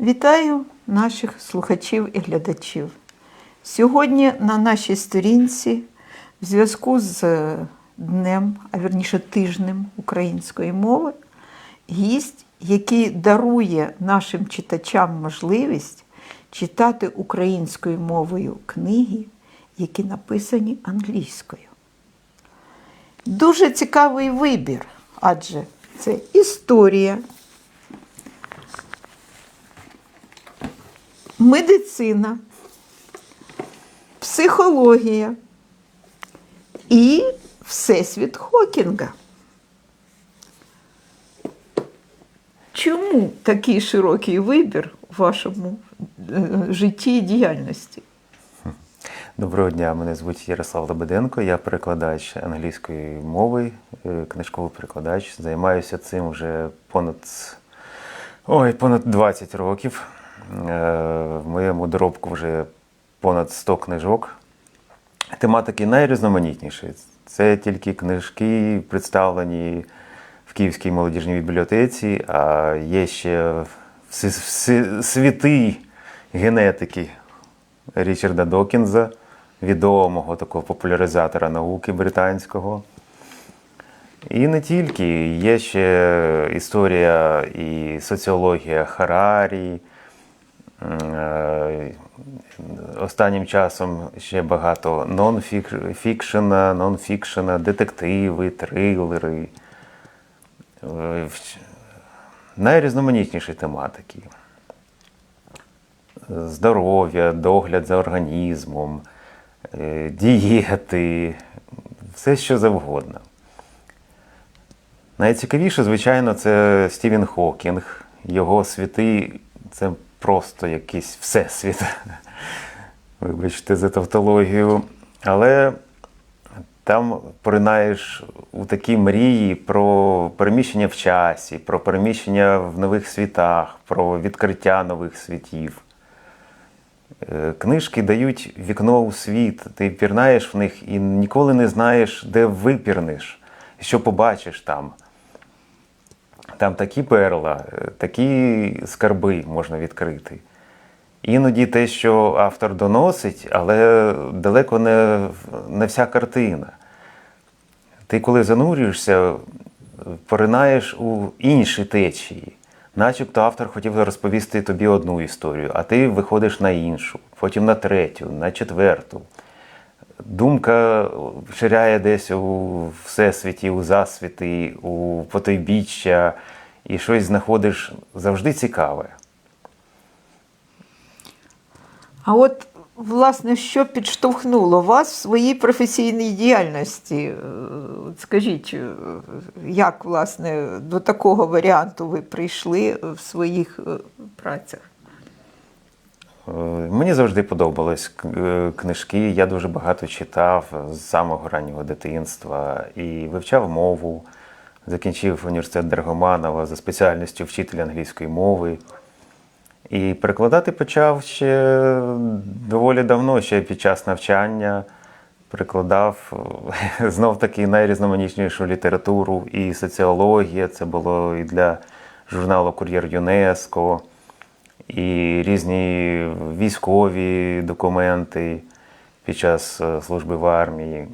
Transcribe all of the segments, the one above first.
Вітаю наших слухачів і глядачів. Сьогодні на нашій сторінці в зв'язку з е, днем, а вірніше тижнем української мови, гість, який дарує нашим читачам можливість читати українською мовою книги, які написані англійською. Дуже цікавий вибір, адже це історія, медицина, психологія і Всесвіт Хокінга. Чому такий широкий вибір у вашому е, житті і діяльності? Доброго дня, мене звуть Ярослав Лебеденко, я перекладач англійської мови, е, книжковий перекладач. Займаюся цим вже понад, ой, понад 20 років. Е, В моєму доробку вже понад 100 книжок. Тематики найрізноманітніші. Це тільки книжки, представлені в Київській молодіжній бібліотеці, а є ще світи генетики Річарда Докінза, відомого такого популяризатора науки британського. І не тільки, є ще історія і соціологія Харарі. Е, Останнім часом ще багато нонфікшена, нонфікшена, детективи, трилери. Е, Найрізноманітніші тематики здоров'я, догляд за організмом, е, дієти, все що завгодно. Найцікавіше, звичайно, це Стівен Хокінг. Його світи це просто якийсь всесвіт. Вибачте за тавтологію. Але там поринаєш у такі мрії про переміщення в часі, про переміщення в нових світах, про відкриття нових світів. Е, Книжки дають вікно у світ, ти пірнаєш в них і ніколи не знаєш, де випірнеш, що побачиш там. Там такі перла, е, такі скарби можна відкрити. Іноді те, що автор доносить, але далеко не, не вся картина. Ти коли занурюєшся, поринаєш у інші течії. Начебто автор хотів розповісти тобі одну історію, а ти виходиш на іншу, потім на третю, на четверту. Думка ширяє десь у всесвіті, у засвіти, у потойбіччя, і щось знаходиш завжди цікаве. А от, власне, що підштовхнуло вас в своїй професійній діяльності? Е, от Скажіть, е, як власне до такого варіанту ви прийшли в своїх е, працях? Е, Мені завжди подобались е, книжки. Я дуже багато читав з самого раннього дитинства і вивчав мову. Закінчив університет Драгоманова за спеціальністю вчителя англійської мови. І перекладати почав ще доволі давно, ще під час навчання. Перекладав е, знов таки найрізноманітнішу літературу і соціологія. Це було і для журналу Кур'єр ЮНЕСКО, і різні військові документи під час е, служби в армії.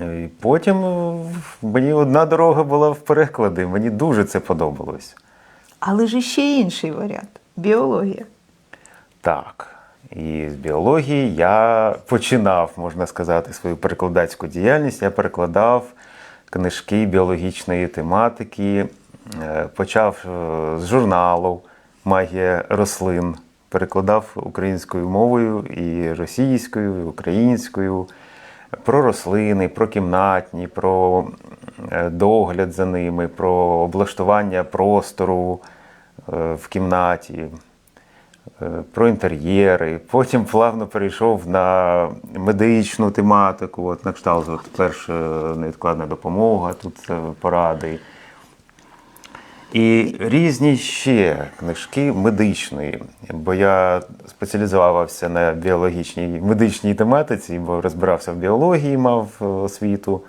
І потім е, мені одна дорога була в переклади. Мені дуже це подобалось. Але ж ще інший варіант біологія. Так. І з біології я починав, можна сказати, свою перекладацьку діяльність. Я перекладав книжки біологічної тематики. Е, Почав з журналу Магія рослин. Перекладав українською мовою і російською, і українською. Про рослини, про кімнатні, про е, догляд за ними, про облаштування простору е, в кімнаті е, про інтер'єри. Потім плавно перейшов на медичну тематику, от на кшталт, от перша невідкладна допомога, тут поради. І різні ще книжки медичної, бо я спеціалізувався на біологічній медичній тематиці, бо розбирався в біології, мав освіту.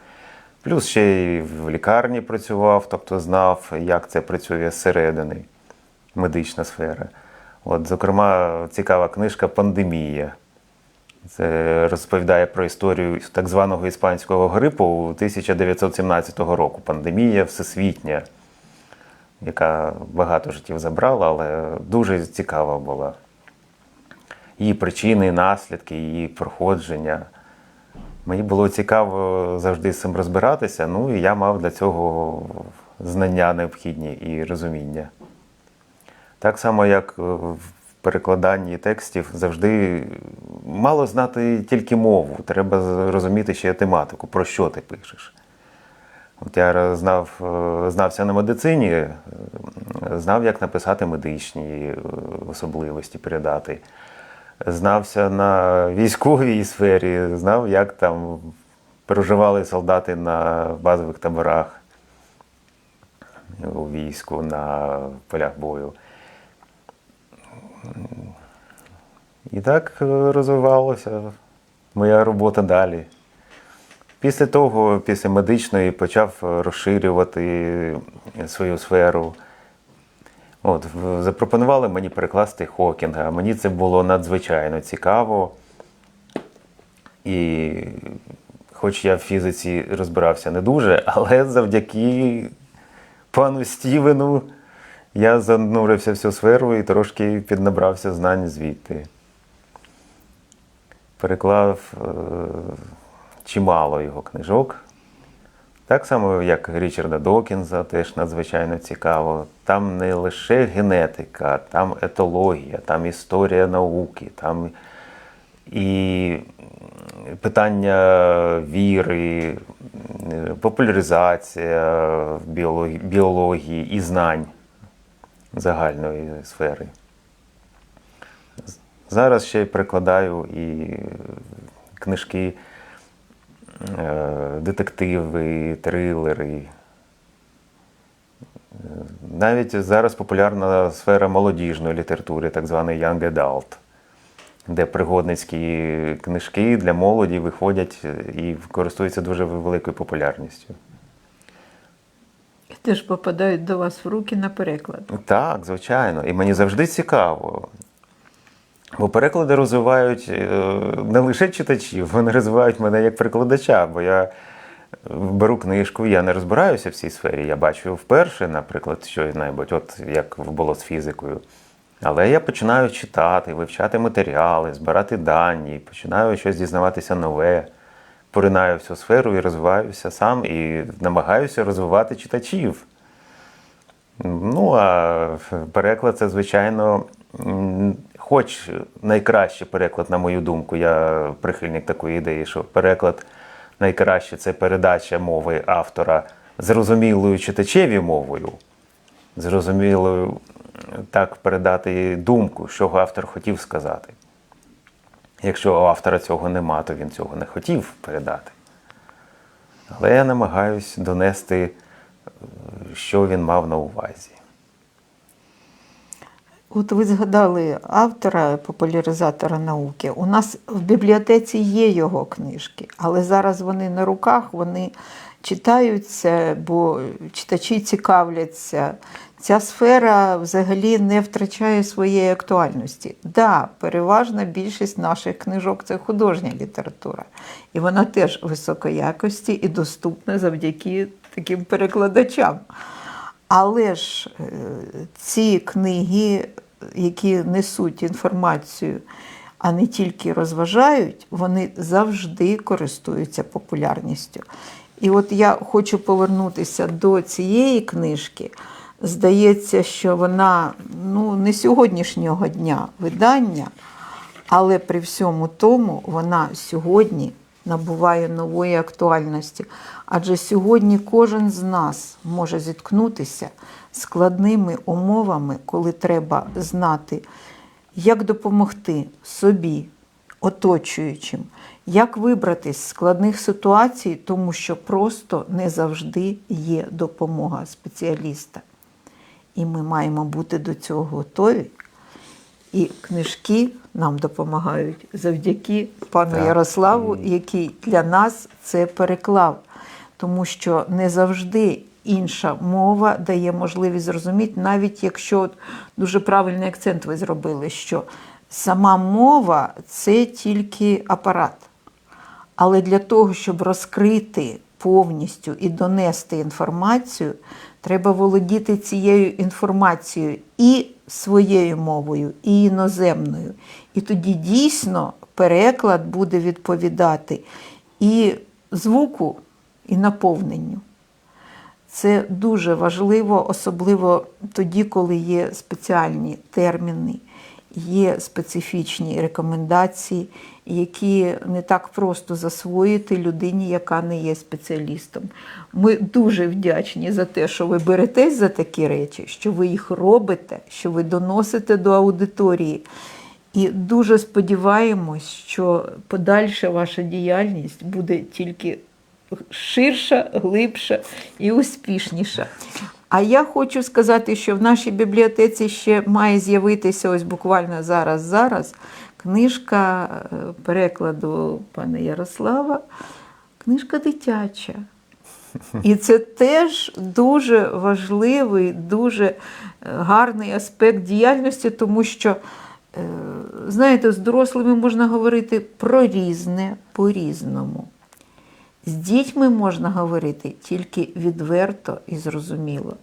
Плюс ще й в лікарні працював, тобто знав, як це працює зсередини. медична сфера. От, зокрема, цікава книжка Пандемія. Це розповідає про історію так званого іспанського грипу 1917 року. Пандемія всесвітня, яка багато життів забрала, але дуже цікава була. Її причини, наслідки, її проходження. Мені було цікаво завжди з цим розбиратися, ну і я мав для цього знання необхідні і розуміння. Так само, як е, в перекладанні текстів, завжди мало знати тільки мову, треба розуміти ще тематику, про що ти пишеш. От я знав, е, знався на медицині, е, знав, як написати медичні е, особливості, передати. Знався на військовій сфері, знав, як там проживали солдати на базових таборах у війську на полях бою. І так розвивалася моя робота далі. Після того, після медичної, почав е, розширювати свою сферу. От, запропонували мені перекласти Хокінга. Мені це було надзвичайно цікаво. І хоч я в фізиці розбирався не дуже, але завдяки пану Стівену я занурився в цю сферу і трошки піднабрався знань звідти. Переклав е, чимало його книжок. Так само, як Річарда Докінза, теж надзвичайно цікаво. Там не лише генетика, там етологія, там історія науки, там і питання віри, популяризація біології, і знань загальної сфери. Зараз ще й перекладаю і книжки, детективи, трилери. Е, Навіть зараз популярна сфера молодіжної літератури, так званий Young Adult, де пригодницькі книжки для молоді виходять е, і користуються дуже великою популярністю. І теж попадають до вас в руки на переклад. Так, звичайно. І мені завжди цікаво. Бо переклади розвивають е, не лише читачів, вони розвивають мене як перекладача, бо я беру книжку, я не розбираюся в цій сфері. Я бачу вперше, наприклад, що-небудь, от як було з фізикою. Але я починаю читати, вивчати матеріали, збирати дані, починаю щось дізнаватися нове, поринаю в цю сферу і розвиваюся сам і намагаюся розвивати читачів. Ну, а переклад це, звичайно, хоч найкращий переклад, на мою думку, я прихильник такої ідеї, що переклад найкраще це передача мови автора зрозумілою читачеві мовою, зрозумілою так передати думку, що автор хотів сказати. Якщо у автора цього нема, то він цього не хотів передати. Але я намагаюсь донести, е, що він мав на увазі. От ви згадали автора, популяризатора науки. У нас в бібліотеці є його книжки, але зараз вони на руках, вони читаються, бо читачі цікавляться. Ця сфера взагалі не втрачає своєї актуальності. Да, переважна більшість наших книжок це художня література. І вона теж високої якості і доступна завдяки таким перекладачам. Але ж е, ці книги, які несуть інформацію, а не тільки розважають, вони завжди користуються популярністю. І от я хочу повернутися до цієї книжки. Здається, що вона ну, не сьогоднішнього дня видання, але при всьому тому вона сьогодні набуває нової актуальності. Адже сьогодні кожен з нас може зіткнутися складними умовами, коли треба знати, як допомогти собі, оточуючим, як вибратись з складних ситуацій, тому що просто не завжди є допомога спеціаліста. І ми маємо бути до цього готові. І книжки нам допомагають завдяки пану Так. Ярославу, який для нас це переклав. Тому що не завжди інша мова дає можливість зрозуміти, навіть якщо дуже правильний акцент ви зробили, що сама мова це тільки апарат. Але для того, щоб розкрити повністю і донести інформацію, треба володіти цією інформацією і своєю мовою, і іноземною. І тоді дійсно переклад буде відповідати і звуку, і наповненню. Це дуже важливо, особливо тоді, коли є спеціальні терміни, є специфічні рекомендації, які не так просто засвоїти людині, яка не є спеціалістом. Ми дуже вдячні за те, що ви беретесь за такі речі, що ви їх робите, що ви доносите до аудиторії. І дуже сподіваємось, що подальша ваша діяльність буде тільки ширша, глибша і успішніша. А я хочу сказати, що в нашій бібліотеці ще має з'явитися ось буквально зараз-зараз книжка е, перекладу пана Ярослава, книжка дитяча. І це теж дуже важливий, дуже е, гарний аспект діяльності, тому що, е, знаєте, з дорослими можна говорити про різне по-різному. З дітьми можна говорити тільки відверто і зрозуміло.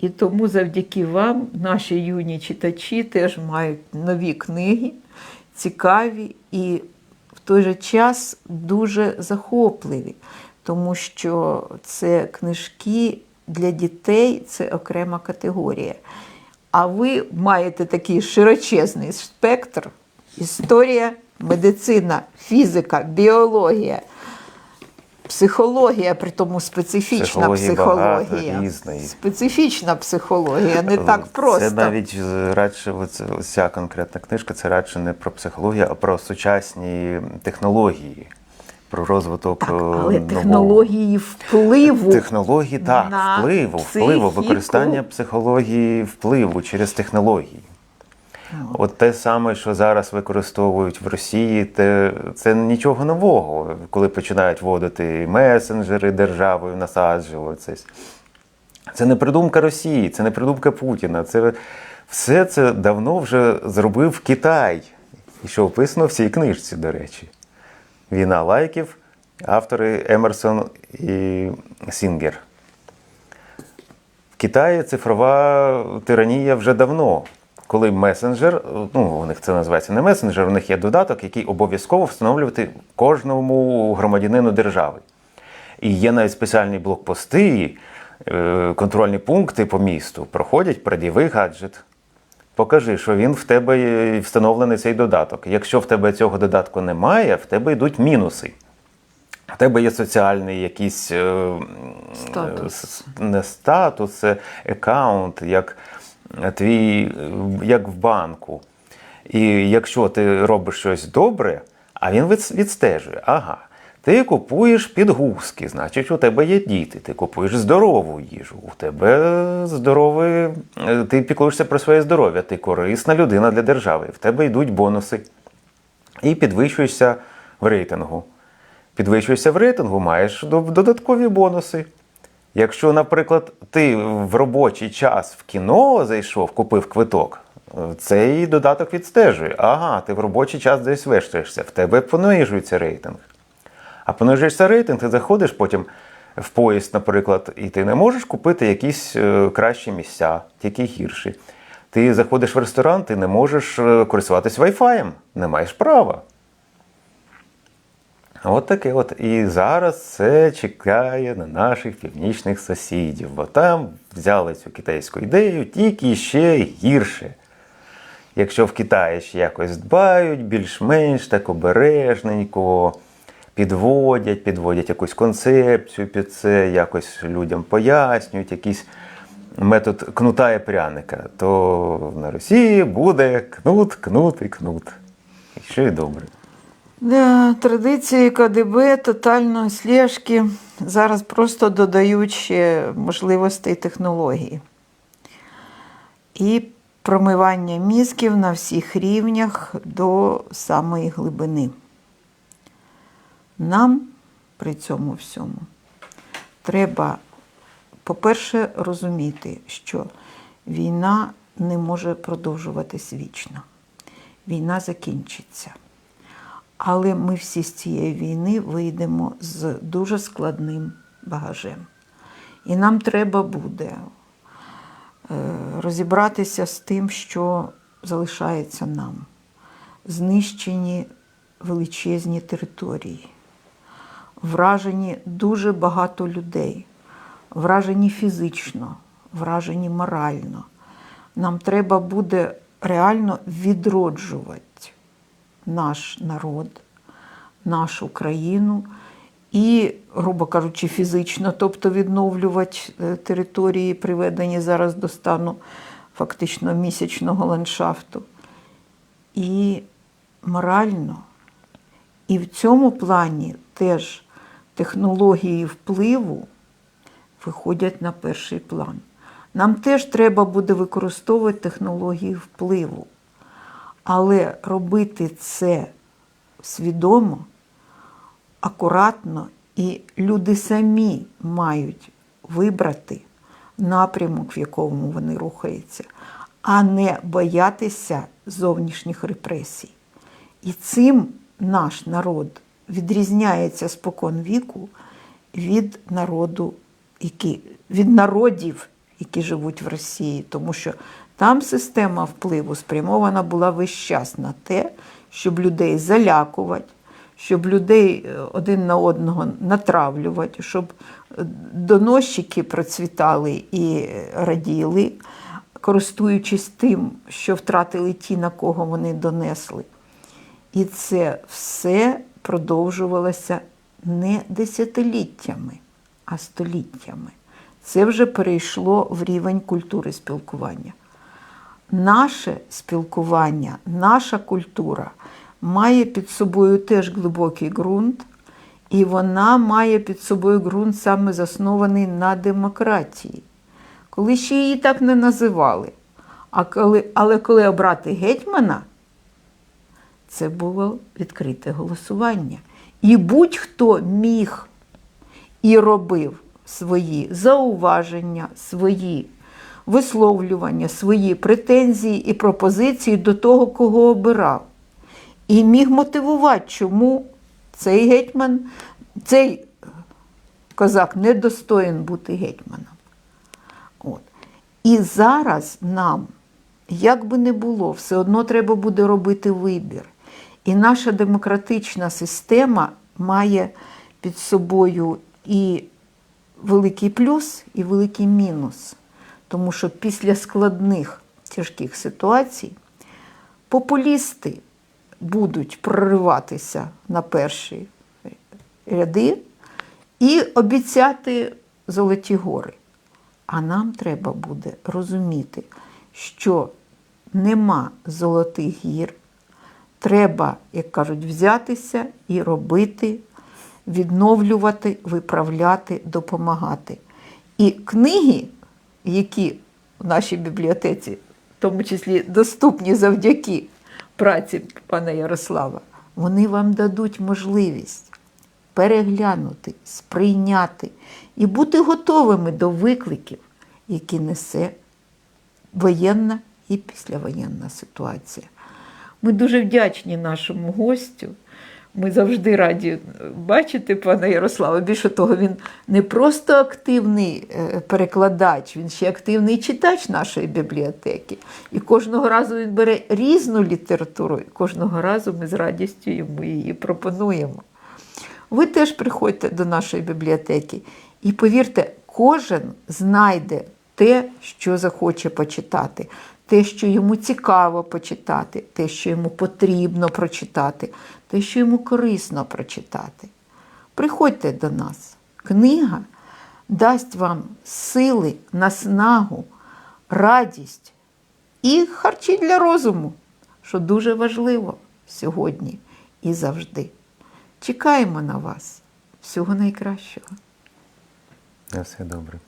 І тому завдяки вам наші юні читачі теж мають нові книги, цікаві і в той же час дуже захопливі, тому що це книжки для дітей, це окрема категорія. А ви маєте такий широчезний спектр: історія, медицина, фізика, біологія. Психологія, при тому специфічна Психології психологія. багато, різної. Специфічна психологія, не так просто. Це навіть е, радше ця конкретна книжка, це радше не про психологію, а про сучасні технології, про розвиток Так, е, але нового. технології впливу. Технології, так, на впливу, впливу, використання психології впливу через технології. От те саме, що зараз використовують в Росії, те, це нічого нового, коли починають вводити месенджери державою, насаджуватися. Це не придумка Росії, це не придумка Путіна. Це все це давно вже зробив Китай. І що описано в цій книжці, до речі. Війна лайків, автори Емерсон і Сінгер. В Китаї цифрова тиранія вже давно. Коли месенджер, ну у них це називається не месенджер, у них є додаток, який обов'язково встановлювати кожному громадянину держави. І є навіть спеціальні блокпости, е, контрольні пункти по місту. Проходять, пред'яви гаджет. Покажи, що він в тебе встановлений цей додаток. Якщо в тебе цього додатку немає, в тебе йдуть мінуси. В тебе є соціальний якийсь е, Статус. не статус, це аккаунт, як твій, е, як в банку. І якщо ти робиш щось добре, а він відстежує, ага. Ти купуєш підгузки, значить, у тебе є діти, ти купуєш здорову їжу, у тебе здоровий, е, ти піклуєшся про своє здоров'я, ти корисна людина для держави, в тебе йдуть бонуси. І підвищуєшся в рейтингу. Підвищуєшся в рейтингу, маєш додаткові бонуси. Якщо, наприклад, ти в робочий час в кіно зайшов, купив квиток, цей додаток відстежує. Ага, ти в робочий час десь вештаєшся, в тебе понижується рейтинг. А понижуєшся рейтинг, ти заходиш потім в поїзд, наприклад, і ти не можеш купити якісь е, кращі місця, тільки гірші. Ти заходиш в ресторан, ти не можеш е, користуватись Wi-Fi, не маєш права. От таке от. І зараз це чекає на наших північних сусідів, бо там взяли цю китайську ідею тільки ще гірше. Якщо в Китаї ще якось дбають, більш-менш так обережненько, підводять, підводять якусь концепцію під це, якось людям пояснюють, якийсь метод кнута і пряника, то на Росії буде кнут, кнут і кнут. І що й добре. Да, традиції КДБ, тотальної слежки зараз просто додають ще можливостей технології. І промивання мізків на всіх рівнях до самої глибини. Нам при цьому всьому треба по-перше, розуміти, що війна не може продовжуватись вічно. Війна закінчиться. Але ми всі з цієї війни вийдемо з дуже складним багажем. І нам треба буде е, розібратися з тим, що залишається нам. Знищені величезні території, вражені дуже багато людей, вражені фізично, вражені морально. Нам треба буде реально відроджувати наш народ, нашу країну і, грубо кажучи, фізично, тобто відновлювати е, території, приведені зараз до стану фактично місячного ландшафту. І морально. І в цьому плані теж технології впливу виходять на перший план. Нам теж треба буде використовувати технології впливу. Але робити це свідомо, акуратно, і люди самі мають вибрати напрямок, в якому вони рухаються, а не боятися зовнішніх репресій. І цим наш народ відрізняється спокон віку від народу, які, від народів, які живуть в Росії, тому що там система впливу спрямована була весь час на те, щоб людей залякувати, щоб людей е, один на одного натравлювати, щоб е, доносчики процвітали і е, раділи, користуючись тим, що втратили ті, на кого вони донесли. І це все продовжувалося не десятиліттями, а століттями. Це вже перейшло в рівень культури спілкування. Наше спілкування, наша культура має під собою теж глибокий ґрунт, і вона має під собою ґрунт саме заснований на демократії. Коли ще її так не називали. А коли, але коли обрати гетьмана, це було відкрите голосування. І будь-хто міг і робив свої зауваження, свої висловлювання, свої претензії і пропозиції до того, кого обирав. І міг мотивувати, чому цей гетьман, цей козак недостоїн бути гетьманом. От. І зараз нам, як би не було, все одно треба буде робити вибір. І наша демократична система має під собою і великий плюс, і великий мінус. Тому що після складних тяжких ситуацій популісти будуть прориватися на перші ряди і обіцяти золоті гори. А нам треба буде розуміти, що нема золотих гір. Треба, як кажуть, взятися і робити, відновлювати, виправляти, допомагати. І книги, які в нашій бібліотеці, в тому числі доступні завдяки праці пана Ярослава, вони вам дадуть можливість переглянути, сприйняти і бути готовими до викликів, які несе воєнна і післявоєнна ситуація. Ми дуже вдячні нашому гостю. Ми завжди раді бачити пана Ярослава. Більше того, він не просто активний е, перекладач, він ще активний читач нашої бібліотеки. І кожного разу він бере різну літературу, і кожного разу ми з радістю йому її пропонуємо. Ви теж приходьте до нашої бібліотеки і повірте, кожен знайде те, що захоче почитати, те, що йому цікаво почитати, те, що йому потрібно прочитати, те, що йому корисно прочитати. Приходьте до нас. Книга дасть вам сили, наснагу, радість і харчі для розуму, що дуже важливо сьогодні і завжди. Чекаємо на вас. Всього найкращого. На все добре.